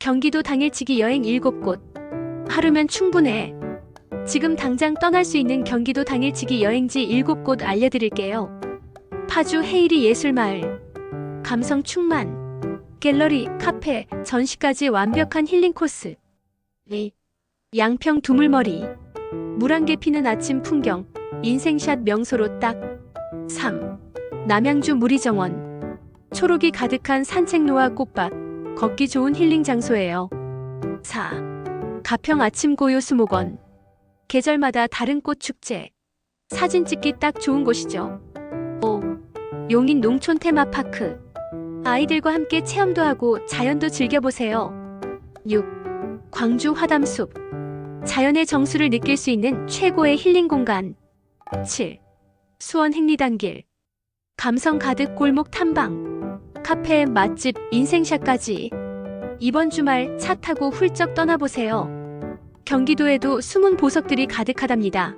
경기도 당일치기 여행 7곳. 하루면 충분해. 지금 당장 떠날 수 있는 경기도 당일치기 여행지 7곳 알려드릴게요. 파주 헤이리 예술마을. 감성 충만. 갤러리, 카페, 전시까지 완벽한 힐링 코스. 2. 양평 두물머리. 물안개 피는 아침 풍경. 인생샷 명소로 딱. 3. 남양주 무리정원. 초록이 가득한 산책로와 꽃밭. 걷기 좋은 힐링 장소예요. 4. 가평 아침 고요 수목원. 계절마다 다른 꽃 축제. 사진 찍기 딱 좋은 곳이죠. 5. 용인 농촌 테마파크. 아이들과 함께 체험도 하고 자연도 즐겨보세요. 6. 광주 화담숲. 자연의 정수를 느낄 수 있는 최고의 힐링 공간. 7. 수원 행리단길. 감성 가득 골목 탐방. 카페, 맛집, 인생샷까지. 이번 주말 차 타고 훌쩍 떠나보세요. 경기도에도 숨은 보석들이 가득하답니다.